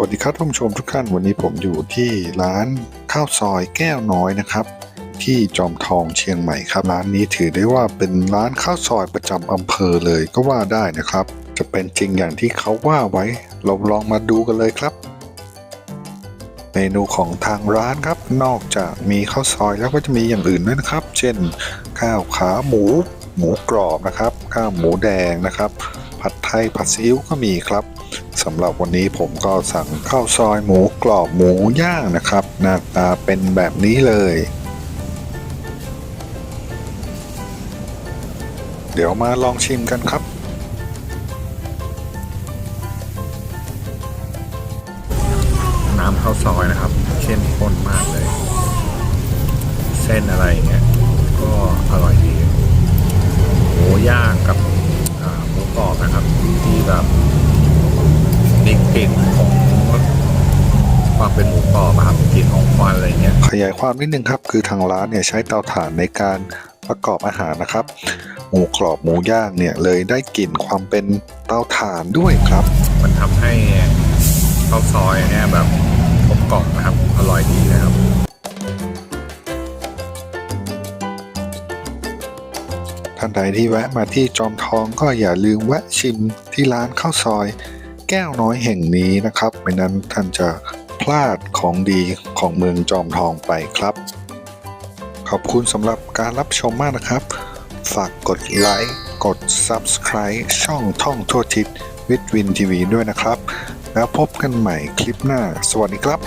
วัสดีครับท่านผู้ชมทุกท่านวันนี้ผมอยู่ที่ร้านข้าวซอยแก้วน้อยนะครับ ที่จอมทองเชียงใหม่ครับร้านนี้ถือได้ว่าเป็นร้านข้าวซอยประจำอำเภอเลยก็ว่าได้นะครับ จะเป็นจริงอย่างที่เขาว่าไว้ เราลองมาดูกันเลยครับ เมนูของทางร้านครับ นอกจากมีข้าวซอยแล้วก็จะมีอย่างอื่นด้วยนะครับ เช่น ข้าวขาหมู หมูกรอบนะครับ ข้าวหมูแดงนะครับ ผัดไทยผัดซีอิ๊วก็มีครับ สำหรับวันนี้ผมก็สั่งข้าวซอยหมูกรอบหมูย่างนะครับ หน้าตาเป็นแบบนี้เลย เดี๋ยวมาลองชิมกันครับ น้ำข้าวซอยนะครับ เข้มข้นมากเลย เส้นอะไรอย่างเงี้ยก็อร่อยดีหมูย่างกับอ่าหมูกรอบนะครับ ที่แบบมีก ลิ่นของความเป็นหมูกรอบอะครับกลิ่นของควันอะไรเงี้ยขยายความนิดนึงครับ คือทางร้านเนี่ยใช้เตาถ่านในการประกอบอาหารนะครับ หมูกรอบหมูย่างเนี่ยเลยได้กลิ่นความเป็นเตาถ่านด้วยครับ มันทำให้ข้าวซอยเนี่ยแบบกลมกล่อมนะครับอร่อยดีนะครับท่านใดที่แวะมาที่จอมทองก็อย่าลืมแวะชิมที่ร้านข้าวซอย แก้วน้อยแห่งนี้นะครับ ไม่นั้นท่านจะพลาดของดีของเมืองจอมทองไปครับ ขอบคุณสำหรับการรับชมมากนะครับ ฝากกดไลค์กด Subscribe ช่องท่องทั่วทิศวิทวินทีวีด้วยนะครับ แล้วพบกันใหม่คลิปหน้า สวัสดีครับ